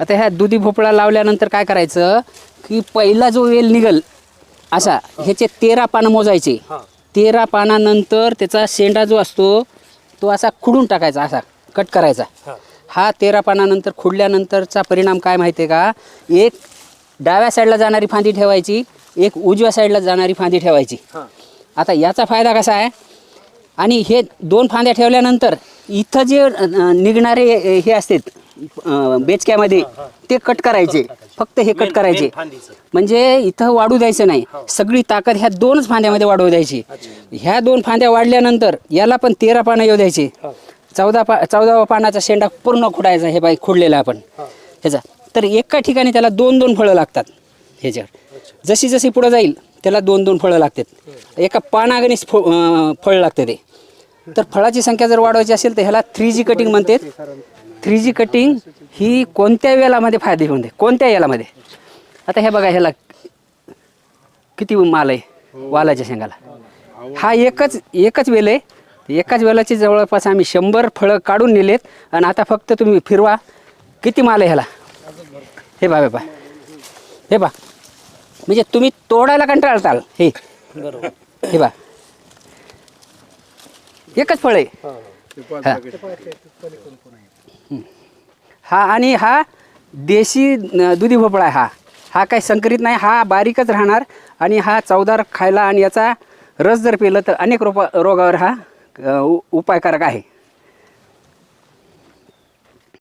आता ह्या दुधी भोपळा लावल्यानंतर काय करायचं की पहिला जो वेल निघल असा ह्याचे तेरा पानं मोजायचे. तेरा पानानंतर त्याचा शेंडा जो असतो तो असा खुडून टाकायचा असा कट करायचा. हा. तेरा पानानंतर खुडल्यानंतरचा परिणाम काय माहिती आहे का? एक डाव्या साईडला जाणारी फांदी ठेवायची एक उजव्या साईडला जाणारी फांदी ठेवायची. आता याचा फायदा कसा आहे? आणि हे दोन फांद्या ठेवल्यानंतर इथं जे निघणारे हे असतात बेचक्यामध्ये ते कट करायचे. फक्त हे कट करायचे. म्हणजे इथं वाढू द्यायचं नाही. सगळी ताकद ह्या दोनच फांद्यामध्ये वाढवू द्यायची. ह्या दोन फांद्या वाढल्यानंतर याला पण तेरा पानं येऊ द्यायची. चौदा पा चौदावा पानाचा शेंडा पूर्ण खुडायचा हे बाई खुडलेला आपण. ह्याचा. तर एका ठिकाणी त्याला दोन दोन फळं लागतात ह्याच्यावर. जशी जशी पुढं जाईल त्याला दोन दोन फळं लागतात. एका पानागणीच फळ फळ लागते ते. तर फळाची संख्या जर वाढवायची असेल तर ह्याला थ्री जी कटिंग म्हणतात. थ्री जी कटिंग ही कोणत्या वेलामध्ये फायदे होते कोणत्या यालामध्ये? आता हे बघा ह्याला किती माल आहे वालाच्या शेंगाला? हा एकच एकच वेल आहे. एकाच वेलाची जवळपास आम्ही शंभर फळं काढून नेलेत आणि आता फक्त तुम्ही फिरवा. किती माल आहे ह्याला? हे बा हे बा हे बा म्हणजे तुम्ही तोडायला कंटाळताल हे. हे बा एकच फळ आहे. हा. हा आणि हा देशी दुधी भोपळा आहे हा. हा काही संकरित नाही हा बारीकच राहणार आणि हा चवदार खायला आणि याचा रस जर पिलं तर अनेक रोपा रोगावर हा उ- उपायकारक आहे.